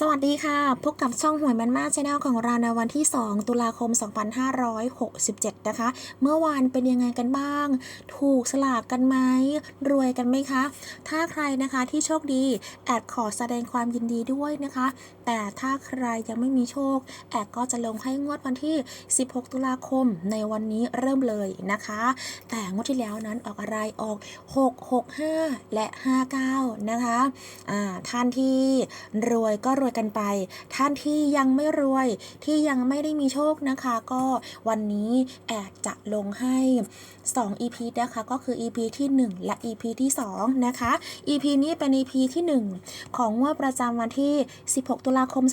สวัสดีค่ะ พบกับช่องหวยแมนมาชแนลของเราในวันที่ 2 ตุลาคม 2567 นะคะ เมื่อวานเป็นยังไงกันบ้าง ถูกสลากกันไหม รวยกันไหมคะ ถ้าใครนะคะที่โชคดี แอดขอแสดงความยินดีด้วยนะคะ แต่ถ้าใครยังไม่มีโชค แอดก็จะลงให้งวดวันที่ 16 ตุลาคมในวันนี้เริ่มเลยนะคะ แต่งวดที่แล้วนั้นออกอะไรออก 665 และ 59 นะคะ อ่าท่านที่รวยก็รวยกันไป ท่านที่ยังไม่รวยที่ยังไม่ได้มีโชคนะคะ ก็วันนี้แอดจะลงให้ 2 EP นะคะก็คือ EP ที่ 1 และ EP ที่ 2 นะคะ EP นี้เป็น EP ที่ 1 ของงวดประจำวันที่ 16 ตุลาคม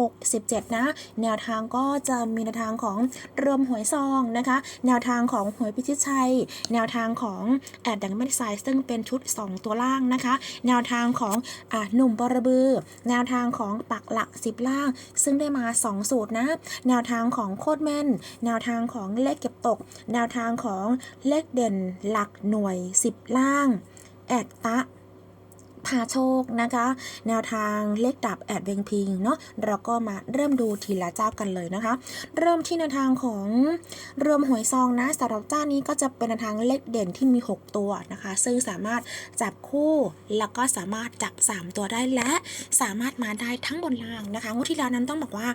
2567 นะ แนวทางก็จะมีแนวทางของรวมหวยซองนะคะ แนวทางของหวยพิชิตชัย แนวทางของแอดดังไม่ไซซึ่งเป็นชุด 2 ตัวล่างนะคะ แนวทางของอ่าหนุ่มบรบือแนวทางของปักหลัก 10 ล่าง ซึ่งได้มา 2 สูตรนะ แนวทางของโคตรแม่น แนวทางของเลขเก็บตก แนวทางของเลขเด่นหลักหน่วย 10 ล่าง แอดตะ พาโชคนะคะ แนวทางเลขดับแอดเวงพิงเนาะเราก็มาเริ่มดูทีละเจ้ากันเลยนะคะ เริ่มที่แนวทางของรวมหวยซองนะสำหรับเจ้านี้ก็จะเป็นแนวทางเลขเด่นที่มี 6 ตัวนะคะ ซึ่งสามารถจับคู่แล้วก็สามารถจับ 3 ตัวได้และสามารถมาได้ทั้งบนล่างนะคะงวดที่แล้วนั้นต้องบอกว่า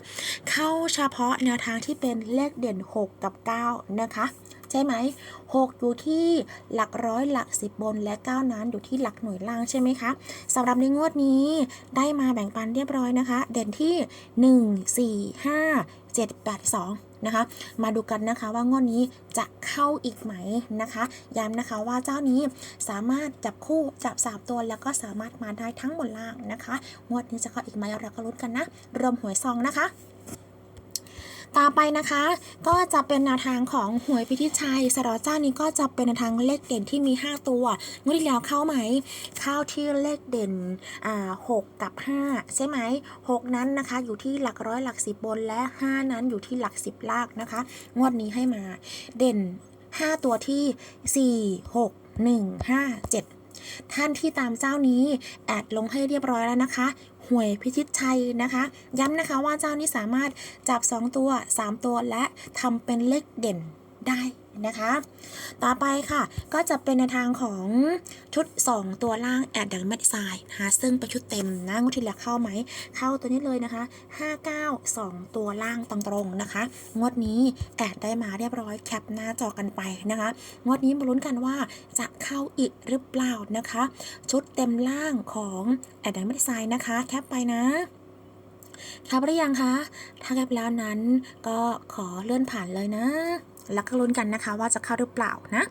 เข้าเฉพาะแนวทางที่เป็นเลขเด่น 6 กับ 9 นะคะ ใช่ไหม6อยู่ที่หลักร้อยหลัก10บนและ 9 นั้นอยู่ที่หลักหน่วยล่างใช่ไหมคะสำหรับในงวดนี้ได้มาแบ่งปันเรียบร้อยนะคะ เด่นที่ 1 4 5 7 8 2 นะคะ มาดูกันนะคะว่างวดนี้จะเข้าอีกไหมนะคะ ย้ำนะคะว่าเจ้านี้สามารถจับคู่จับสามตัวแล้วก็สามารถมาได้ทั้งบนล่างนะคะ งวดนี้จะเข้าอีกไหมเราก็ลุ้นกันนะ รวมหวยซองนะคะ ต่อไปนะคะ ก็จะเป็นแนวทางของหวยพิทิชัยสรับเจ้านี้ก็จะเป็นแนวทางเลขเด่นที่มี 5 ตัวงวดที่แล้วเข้าไหม เข้าที่เลขเด่นอ่า6กับ 5 ใช่ไหม 6 นั้นนะคะ อยู่ที่หลักร้อยหลักสิบบนและ 5 นั้นอยู่ที่หลักสิบลากนะคะ งวดนี้ให้มาเด่น 5 ตัวที่ 4 6 1 5 7ท่านที่ตามเจ้านี้ แอดลงให้เรียบร้อยแล้วนะคะ หวยพิชิตชัยนะคะ ย้ำนะคะว่าเจ้านี้สามารถจับ 2 ตัว 3 ตัวและทำเป็นเลขเด่นได้ นะคะ ต่อไปค่ะก็จะเป็นในทางของชุด 2 ตัวล่างแอดดังแมดไซน์นะคะซึ่งเป็นชุดเต็มนะงวดที่แล้วเข้าไหม เข้าตัวนี้เลยนะคะ 59 2 ตัวล่างตรงๆนะคะ งวดนี้แอดได้มาเรียบร้อยแคปหน้าจอกันไปนะคะ งวดนี้มาลุ้นกันว่าจะเข้าอีกหรือเปล่านะคะ ชุดเต็มล่างของแอดดังแมดไซน์นะคะ แคปไปนะ ครับหรือยังคะ ถ้าแคปแล้วนั้นก็ขอเลื่อนผ่านเลยนะแล้วก็ลุ้นกันนะคะว่าจะเข้าหรือเปล่านะ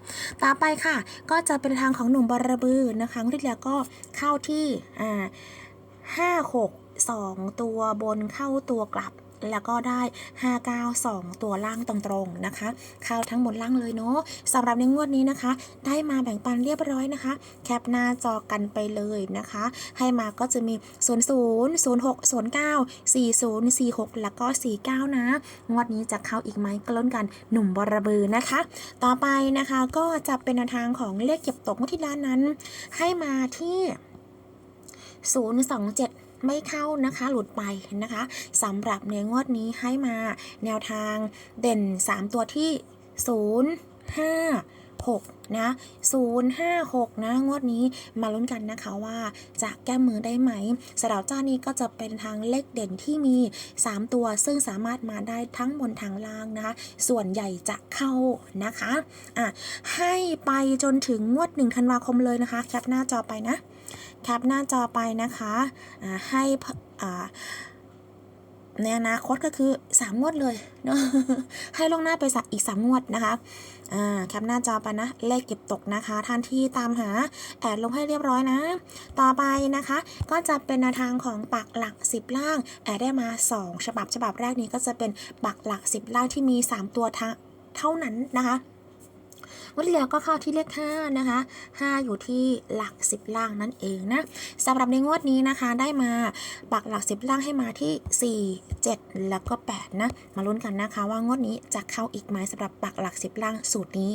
ต่อไปค่ะ ก็จะเป็นทางของหนุ่มบารบือนะคะที่แล้วก็เข้าที่อ่าห้าหกสองตัวบนเข้าตัวกลับ แล้วก็ได้ 592 ตัวล่างตรงๆนะคะ เข้าทั้งหมดล่างเลยเนาะสำหรับในงวดนี้นะคะ ได้มาแบ่งปันเรียบร้อยนะคะ แคปหน้าจอกันไปเลยนะคะ ให้มาก็จะมี 00 06 09 40 46 แล้วก็ 49 นะ งวดนี้จะเข้าอีกไหมก็ล้นกันหนุ่มบรบือนะคะ ต่อไปนะคะก็จะเป็นแนวทางของเลขเก็บตกงวดที่ร้านนั้น ให้มาที่ 027 ไม่เข้านะคะหลุดไปนะคะสำหรับในงวดนี้ให้มาแนวทางเด่น 3 ตัวที่ 0 5 6นะ056 นะงวดนี้มาลุ้นกันนะคะว่าจะแก้มือได้ไหมสำหรับเจ้านี้ก็จะเป็นทางเลขเด่นที่มี 3 ตัว ซึ่งสามารถมาได้ทั้งบนทางล่างนะคะส่วนใหญ่จะเข้านะคะอะให้ไปจนถึงงวด1ธันวาคมเลยนะคะ แคปหน้าจอไปนะ แคปหน้าจอไปนะคะอ่าให้อ่าในอนาคตก็คือ 3 งวดเลยเนาะให้ลวงหน้าไปสักอีก 3 งวดนะคะอ่าแคปหน้าจอไปนะ เลขเก็บตกนะคะท่านที่ตามหาแอดลงให้เรียบร้อยนะ ต่อไปนะคะ ก็จะเป็นแนวทางของปักหลัก 10 ล่าง แอดได้มา 2 ฉบับฉบับแรกนี้ก็จะเป็นปักหลัก 10 ล่างที่มี 3 ตัวทะเท่านั้นนะคะ วดที่แล้วก็เข้าที่เลข5นะคะ5อยู่ที่หลัก 10 ล่างนั่นเองนะสำหรับในงวดนี้นะคะได้มาปักหลัก 10 ล่างให้มาที่ 4 7 แล้วก็ 8 นะ มาลุ้นกันนะคะ ว่างวดนี้จะเข้าอีกไหมสำหรับปักหลัก 10 ล่างสูตรนี้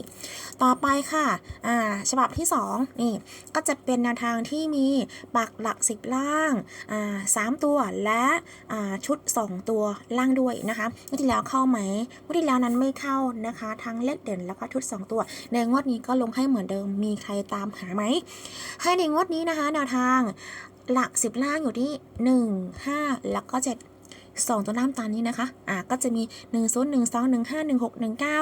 ต่อไปค่ะอ่าฉบับที่ 2 นี่ก็จะเป็นแนวทางที่มีปักหลัก 10 ล่างอ่าสามตัวและอ่าชุด 2 ตัวล่างด้วยนะคะงวดที่แล้วเข้าไหมงวดที่แล้วนั้นไม่เข้านะคะ ทั้งเลขเด่นแล้วก็ชุด 2 ตัวในงวดนี้ก็ลงให้เหมือนเดิม มีใครตามหาไหม ให้ในงวดนี้นะคะแนวทางหลัก 10 ล่างอยู่ที่ 1 5 แล้วก็ 7 2 ตัวน้ำตาลนี้นะคะ อ่า ก็จะมี 1 0 1 2 1 5 1 6 1 9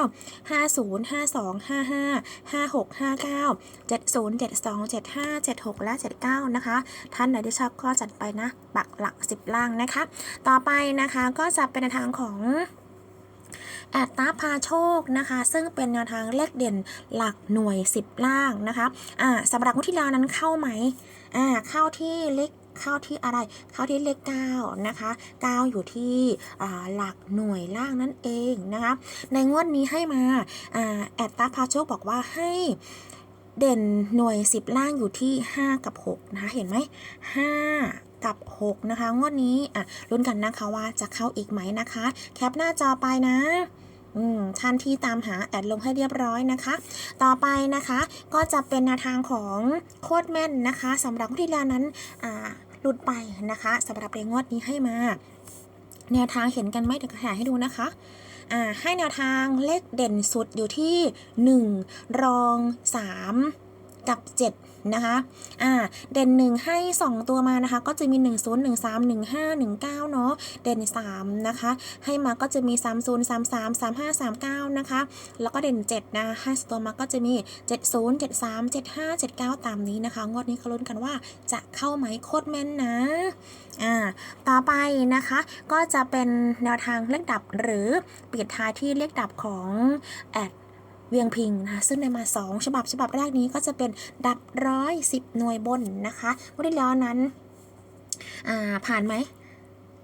50 52 55 56 59 70 72 75 76 และ 79 นะคะ ท่านไหนที่ชอบก็จัดไปนะ ปักหลัก 10 ล่างนะคะ ต่อไปนะคะก็จะเป็นแนวทางของ แอดตาพาโชคนะคะ ซึ่งเป็นแนวทางเลขเด่นหลักหน่วย 10 ล่างนะคะอ่าสำหรับงวดที่แล้วนั้นเข้าไหมอ่าเข้าที่เลขเข้าที่อะไร เข้าที่เลข9นะคะ9อยู่ที่อ่าหลักหน่วยล่างนั่นเองนะคะ ในงวดนี้ให้มาอ่าแอดตาพาโชคบอกว่าให้เด่นหน่วย 10 ล่างอยู่ที่ 5 กับ6นะคะเห็นไหม5 กับ 6 นะคะ งวดนี้อะลุ้นกันนะคะว่าจะเข้าอีกไหมนะคะ แคปหน้าจอไปนะอืมท่านที่ตามหาแอดลงให้เรียบร้อยนะคะ ต่อไปนะคะก็จะเป็นแนวทางของโคตรแม่นนะคะสำหรับที่แล้วนั้นอ่าหลุดไปนะคะสำหรับในงวดนี้ให้มา แนวทางเห็นกันไหมเดี๋ยวถ่ายให้ดูนะคะอ่าให้แนวทางเลขเด่นสุดอยู่ที่ 1 รอง 3 กับ 7 นะคะ อ่า เด่น 1 ให้ 2 ตัวมานะคะ ก็จะมี 1 0 1 3 1 5 1 9 เนาะ เด่น 3 นะคะ ให้มาก็จะมี 3 0 3 3 3 5 3 9 นะคะ แล้วก็เด่น 7 นะให้ตัวมาก็จะมี 70 73 75 79 ตามนี้นะคะ งวดนี้เขาลุ้นกันว่าจะเข้าไหมโคตรแม่นนะ อ่า ต่อไปนะคะ ก็จะเป็นแนวทางเลขดับหรือปิดท้ายที่เลขดับของแอด เวียงพิงนะคะซึ่งในมา 2 ฉบับฉบับแรกนี้ก็จะเป็นดับร้อยสิบหน่วยบนนะคะวันที่แล้วนั้นผ่านไหม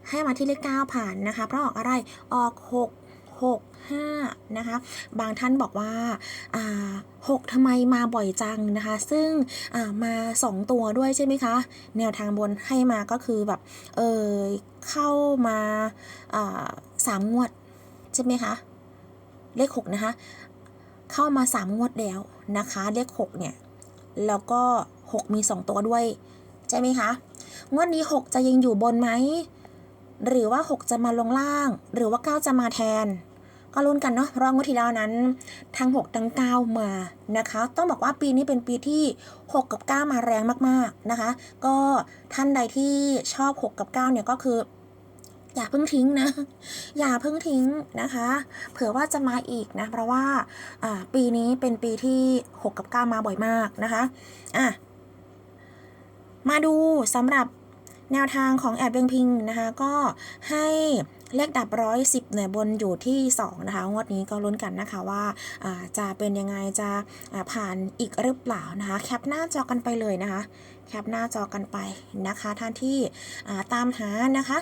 ให้มาที่เลข9ผ่านนะคะ เพราะออกอะไรออก6 6 5นะคะ บางท่านบอกว่าอ่า6ทำไมมาบ่อยจังนะคะ ซึ่งอ่ามา2ตัวด้วยใช่ไหมคะ แนวทางบนให้มาก็คือแบบ เออเข้ามาาสามงวด ใช่ไหมคะ เลข6นะคะ เข้ามา 3 งวดแล้วนะคะ เลข6เนี่ย แล้วก็ 6 มี 2 ตัวด้วย ใช่ไหมคะ งวดนี้ 6 จะยังอยู่บนไหม หรือว่า 6 จะมาลงล่าง หรือว่า 9 จะมาแทน ก็ลุ้นกันเนาะราะงวดที่แล้วนั้น ทั้ง 6 ทั้ง 9 มานะคะ ต้องบอกว่าปีนี้เป็นปีที่ 6 กับ 9 มาแรงมากๆนะคะ ก็ท่านใดที่ชอบ 6 กับ 9 เนี่ยก็คือ อย่าเพิ่งทิ้งนะ อย่าเพิ่งทิ้งนะคะ เผื่อว่าจะมาอีกนะ เพราะว่าปีนี้เป็นปีที่ 6 กับ 9 มาบ่อยมากนะคะอะมาดูสำหรับแนวทางของแอดเบงพิงนะคะ ก็ให้เลขดับร้อยสิบหน่วยบนอยู่ที่ 2 นะคะ งวดนี้ก็ลุ้นกันนะคะว่าจะเป็นยังไงจะผ่านอีกหรือเปล่านะคะ แคปหน้าจอกันไปเลยนะคะ แคปหน้าจอกันไปนะคะท่านที่ตามหานะคะ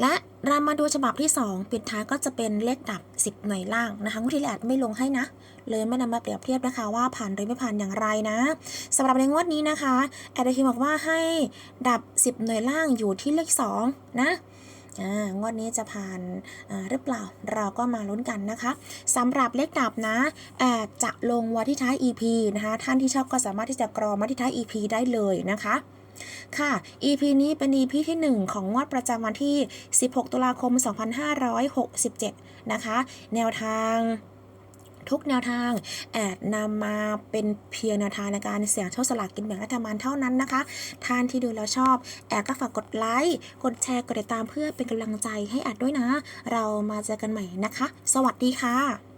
และเรามาดูฉบับที่ 2 ปิดท้ายก็จะเป็นเลขดับ 10 หน่วยล่างนะคะงวดที่แล้วแอดไม่ลงให้นะ เลยไม่นำมาเปรียบเทียบนะคะว่าผ่านหรือไม่ผ่านอย่างไรนะสำหรับในงวดนี้นะคะแอดพิมบอกว่าให้ดับ 10 หน่วยล่างอยู่ที่เลข 2 นะอ่างวดนี้จะผ่านหรือเปล่าเราก็มาลุ้นกันนะคะสำหรับเลขดับนะแอดจะลงไว้ที่ท้าย EP นะคะท่านที่ชอบก็สามารถที่จะกรอมาที่ท้าย EP ได้เลยนะคะ ค่ะ EP นี้เป็น EP ที่ 1 ของงวดประจำวันที่ 16 ตุลาคม 2567 นะคะ แนวทางทุกแนวทางแอดนำมาเป็นเพียงแนวทางในการเสี่ยงโชคสลากกินแบ่งรัฐบาลเท่านั้นนะคะ ท่านที่ดูแล้วชอบ แอดก็ฝากกดไลค์กดแชร์กดติดตามเพื่อเป็นกำลังใจให้แอดด้วยนะ เรามาเจอกันใหม่นะคะ สวัสดีค่ะ